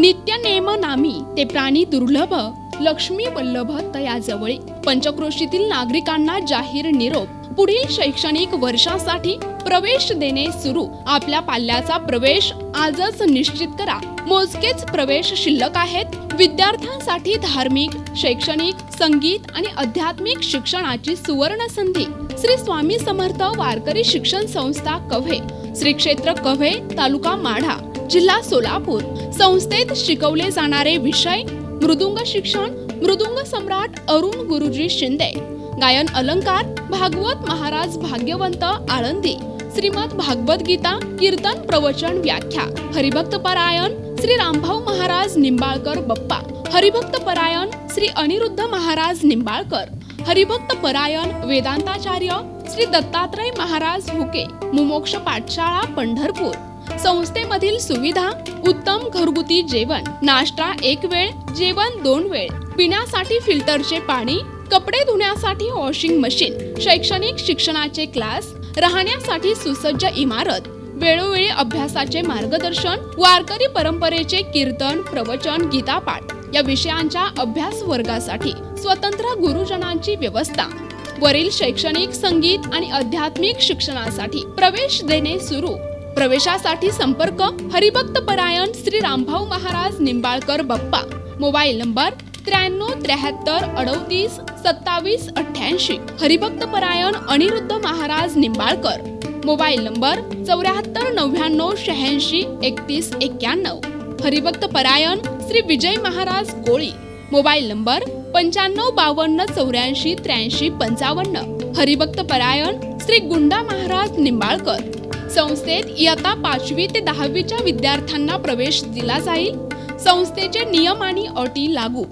नित्य नेम नामी ते प्राणी दुर्लभ लक्ष्मी वल्लभ तयाजवळे पंचक्रोशीतील नागरिकांना जाहीर निरोप. पुढील शैक्षणिक वर्षासाठी प्रवेश देणे सुरू. आपल्या पाल्याचा प्रवेश आजच निश्चित करा. मोजकेच प्रवेश शिल्लक आहेत. विद्यार्थ्यांसाठी धार्मिक शैक्षणिक संगीत आणि आध्यात्मिक शिक्षणाची सुवर्ण संधी. श्री स्वामी समर्थ वारकरी शिक्षण संस्था कव्हे. श्री क्षेत्र कव्हे तालुका माढा. जिल्हा सोलापूर. संस्थेत शिकवले जाणारे विषय मृदुंग शिक्षण मृदुंग सम्राट अरुण गुरुजी शिंदे. गायन अलंकार भागवत महाराज भाग्यवंत आळंदी. श्रीमद भागवत गीता कीर्तन प्रवचन व्याख्या. हरिभक्त परायण श्री रामभाऊ महाराज निंबाळकर बप्पा. हरिभक्त परायण श्री अनिरुद्ध महाराज निंबाळकर. हरिभक्त परायण वेदांताचार्य श्री दत्तात्रय महाराज हुके. मुमोक्ष पाठशाळा पंढरपूर. संस्थेमधील सुविधा उत्तम घरगुती जेवण नाश्ता एक वेळ जेवण दोन वेळ पिण्यासाठी फिल्टरचे पाणी कपडे धुण्यासाठी वॉशिंग मशीन शैक्षणिक शिक्षणाचे क्लास राहण्यासाठी सुसज्ज इमारत वेळोवेळी अभ्यासाचे मार्गदर्शन वारकरी परंपरेचे कीर्तन प्रवचन गीतापाठ या विषयांच्या अभ्यास वर्गासाठी स्वतंत्र गुरुजनांची व्यवस्था. वरील शैक्षणिक संगीत आणि आध्यात्मिक शिक्षणासाठी प्रवेश देणे सुरू. प्रवेशासाठी संपर्क हरिभक्त परायण श्री रामभाऊ महाराज निंबाळकर बप्पा. मोबाईल नंबर त्र्याण्णव त्र्याहत्तर अडतीस सत्तावीस अठ्ठ्याऐंशी. हरिभक्त परायण अनिरुद्ध महाराज निंबाळकर. मोबाईल नंबर चौऱ्याहत्तर नव्याण्णव शहाऐंशी एकतीस एक्क्याण्णव. हरिभक्त परायण श्री विजय महाराज कोळी. मोबाईल नंबर पंच्याण्णव बावन्न चौऱ्याऐंशी त्र्याऐंशी पंचावन्न. हरिभक्त परायण श्री गुंडा महाराज निंबाळकर. संस्थेत इयत्ता पाचवी ते दहावीच्या विद्यार्थ्यांना प्रवेश दिला जाईल. संस्थेचे नियम आणि अटी लागू.